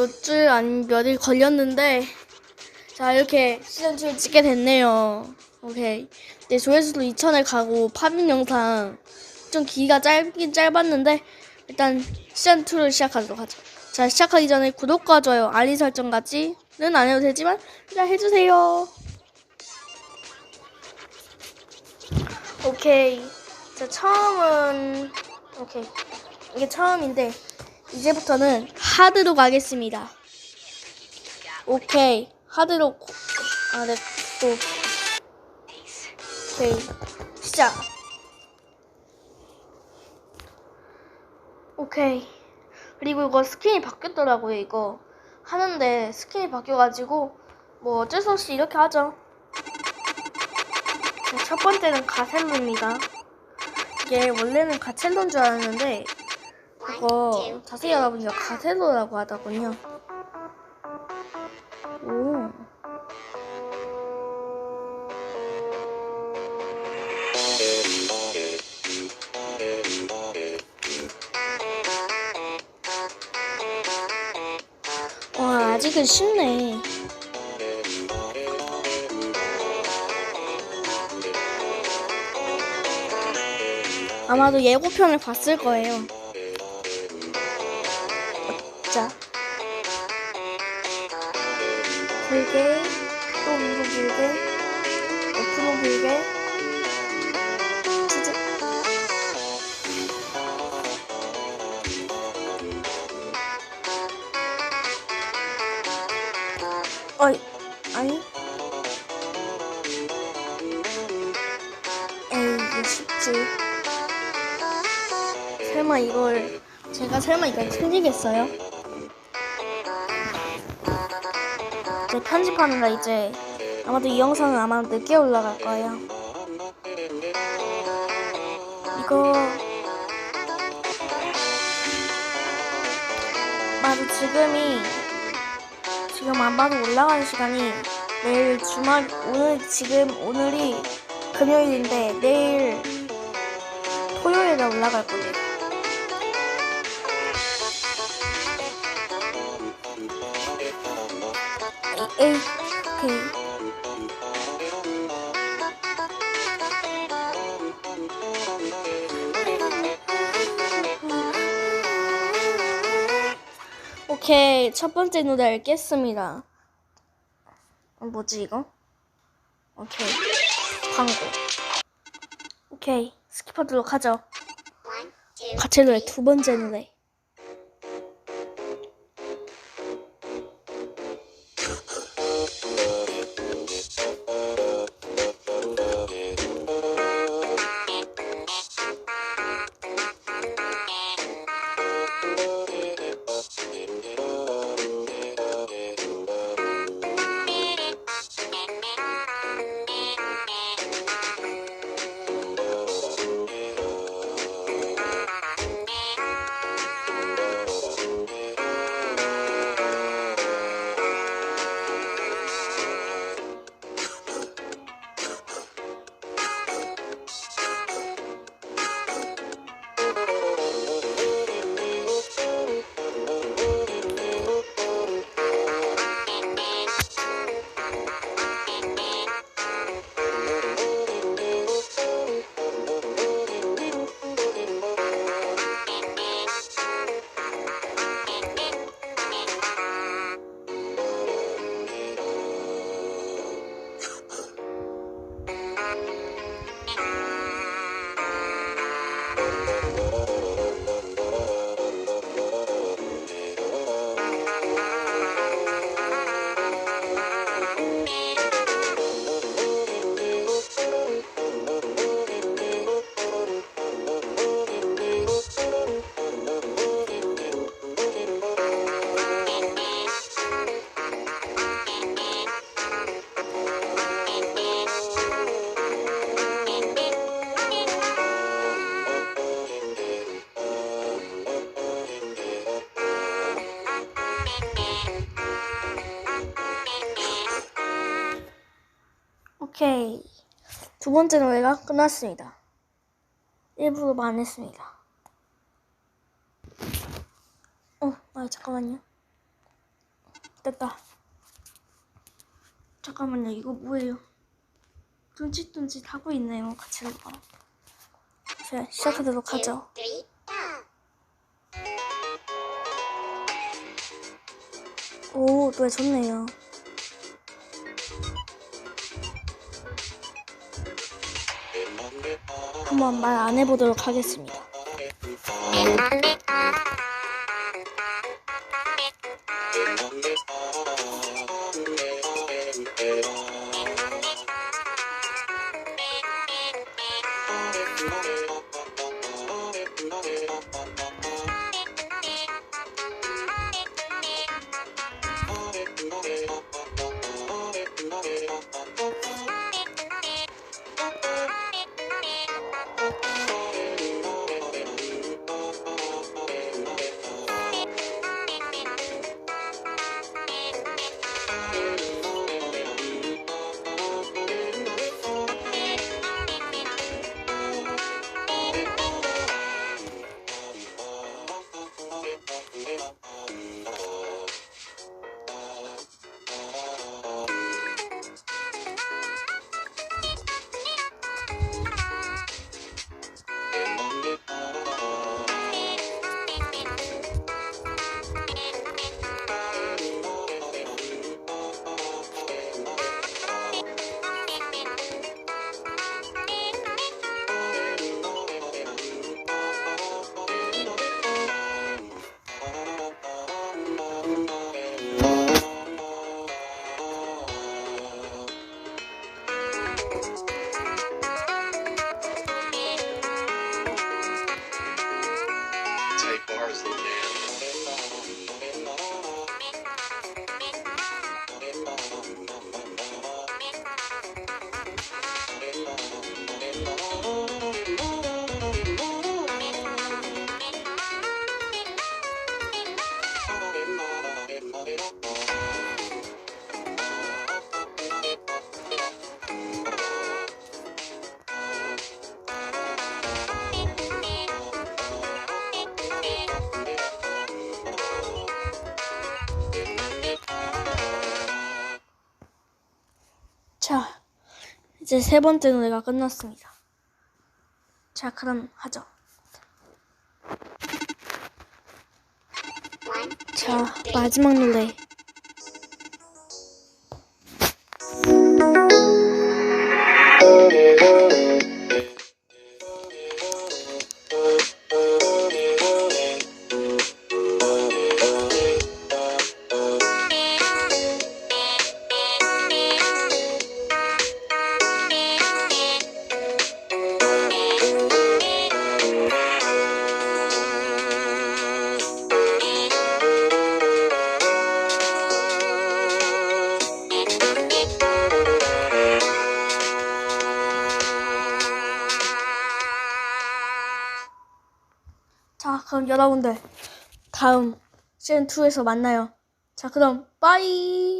몇 주 아니면 몇일 걸렸는데 자 이렇게 시즌 2를 찍게 됐네요. 오케이. 네 조회수도 2천을 가고 파밍 영상 좀 기가 짧긴 짧았는데 일단 시즌 2를 시작하도록 하죠. 자 시작하기 전에 구독과 좋아요, 알림 설정까지는 안 해도 되지만 일단 해주세요. 오케이. 자 처음은 오케이 이게 처음인데 이제부터는 하드로 가겠습니다. 오케이 하드로 고- 아, 네, 또 오케이 시작. 오케이 그리고 이거 스킨이 바뀌었더라고요 이거 하는데 스킨이 바뀌어 가지고 뭐 어쩔 수 없이 이렇게 하죠. 자, 첫 번째는 가셀로입니다. 이게 원래는 가첼로인 줄 알았는데 그거 자세히 알아보니까 가셀로라고 하더군요. 오. 와, 아직은 쉽네. 아마도 예고편을 봤을 거예요. 길게, 또 옆으로 길게, 치즈. 어이, 아니. 에이, 이게 쉽지. 설마 이걸, 제가 설마 이걸 틀리겠어요? 이제 편집하느라 이제 아마도 이 영상은 아마 늦게 올라갈 거예요. 이거 맞아 지금이 지금 안 봐도 올라가는 시간이 내일 주말 오늘 지금 오늘이 금요일인데 내일 토요일에 올라갈 거예요. 에이, 오케이. 오케이, 첫 번째 노래를 깼습니다. 어, 뭐지, 이거? 오케이. 광고. 오케이, 스킵하도록 하죠. 같이 노래 두 번째 노래. 오케이. 두 번째 노래가 끝났습니다. 1부로 안 했습니다. 어, 아, 잠깐만요. 됐다. 잠깐만요. 이거 뭐예요? 뚱짓뚱짓 하고 있네요. 같이 해봐. 자, 시작하도록 하죠. 오, 노래 좋네요. 한번 말 안 해보도록 하겠습니다. bars in the band. 이제 세 번째 노래가 끝났습니다. 자, 그럼 하죠. 자, 마지막 노래. 그럼 여러분들 다음 시즌 2에서 만나요. 자, 그럼 빠이.